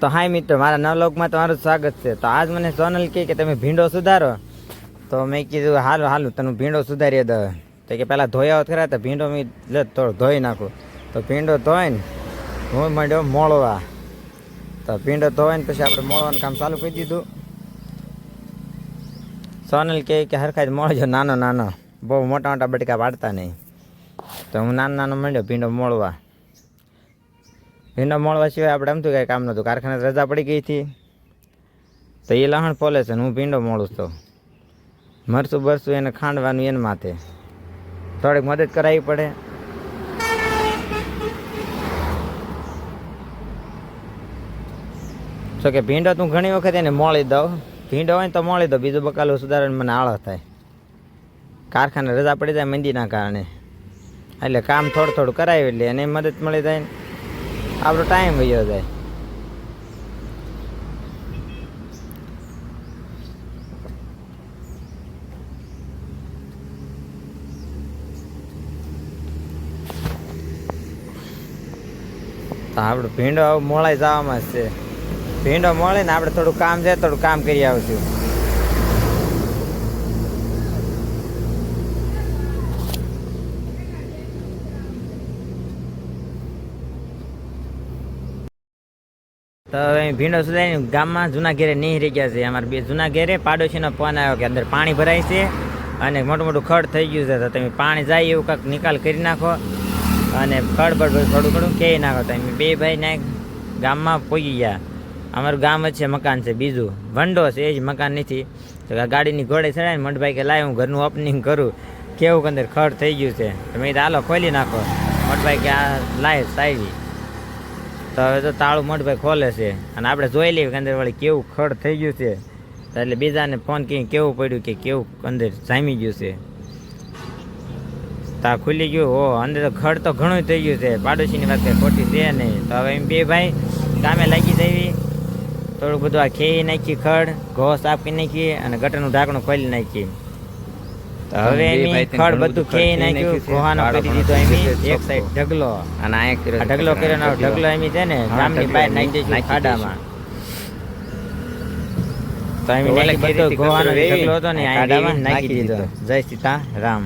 તો હાય મિત્રો, મારા નવ લોકમાં તમારું સ્વાગત છે. તો આજ મને સોનલ કહે કે તમે ભીંડો સુધારો. તો મેં કીધું, હાલ, હાલું, તને ભીંડો સુધારી દો તો કે પહેલાં ધોયા ખરા, તો ભીંડો મેં લે, થોડો ધોઈ નાખું. તો ભીંડો ધોઈને હું માંડ્યો મોળવા. તો ભીંડો ધોઈને પછી આપણે મોળવાનું કામ ચાલુ કરી દીધું. સોનલ કહે કે હરખા જ મોળજો, નાનો નાનો. બહુ મોટા મોટા બટકા પાડતા નહીં. તો હું નાનો નાનો માંડ્યો ભીંડો મોળવા. ભીંડો મળવા સિવાય આપણે એમ તો કાંઈ કામ નહોતું. કારખાને રજા પડી ગઈ હતી. તો એ લહણ પોલે છે ને હું ભીંડો મોળું તો મરસું બરસું એને ખાંડવાનું એને માથે. થોડીક મદદ કરાવી પડે. જો કે ભીંડો તું ઘણી વખત એને મોળી દઉં. ભીંડો હોય ને તો મોળી દઉં. બીજું બકાલું સુધારણ મને આળસ થાય. કારખાને રજા પડી જાય મંદીના કારણે. એટલે કામ થોડું થોડું કરાવી લે અને મદદ મળી જાય ને. આપણો ટાઈમ વયો જાય. આપણું ભીંડો મોળાઈ જવામાં જ છે. ભીંડો મળે ને આપણે થોડું કામ છે, થોડું કામ કરી આવશું. તો અહીં ભીંડો સુધારી ગામમાં જૂના ઘેરે રહી ગયા છે. અમારે બે જૂના ઘેરે પાડોશીનો ફોન આવ્યો કે અંદર પાણી ભરાય છે અને મોટું મોટું ખડ થઈ ગયું છે. તો તમે પાણી જાય એવું કાંઈક નિકાલ કરી નાખો અને ખડ બડ થોડું થોડું કહી નાખો. તમે બે ભાઈ ને ગામમાં પહોંચી ગયા. અમારું ગામ જ છે, મકાન છે, બીજું. વંડો છે, એ જ મકાન નથી. તો ગાડીની ઘોડે ચડાવીને મંડભાઈ કે લાય હું ઘરનું ઓપનિંગ કરું. કેવું અંદર ખડ થઈ ગયું છે. તો મેં હાલો, ખોલી નાખો. મંડભાઈ કે આ લાય સાવી તો હવે તો તાળું મઠભાઈ ખોલે છે. અને આપણે જોઈ લઈએ અંદર વળી કેવું ખડ થઈ ગયું છે. એટલે બીજાને ફોન કરી કેવું પડ્યું કે કેવું અંદર જામી ગયું છે. તા ખુલી ગયું, હો, અંદર તો ખડ તો ઘણું થઈ ગયું છે. પાડોશીની વાત કંઈ ખોટી છે નહીં. તો હવે એમ બે ભાઈ કામે લાગી જવી. થોડું બધું આ ખેઈ નાખી ખડ ઘો સાફ કરી નાખી અને ગટરનું ઢાંકણું ખોલી નાખી. હવે એની ખડ બધું ખેઈ નાખ્યું પાડો કરી દીધો એમ. એક સાઈડ ઢગલો. અને આ એક ઢગલો કર્યો ને ઢગલો એમ છે ને ગામની બહાર નાખી દઈશું ખાડામાં. તો એમી બધો ગોવાનો ઢગલો હતો ને આ નાખી દીધો. જય સીતા રામ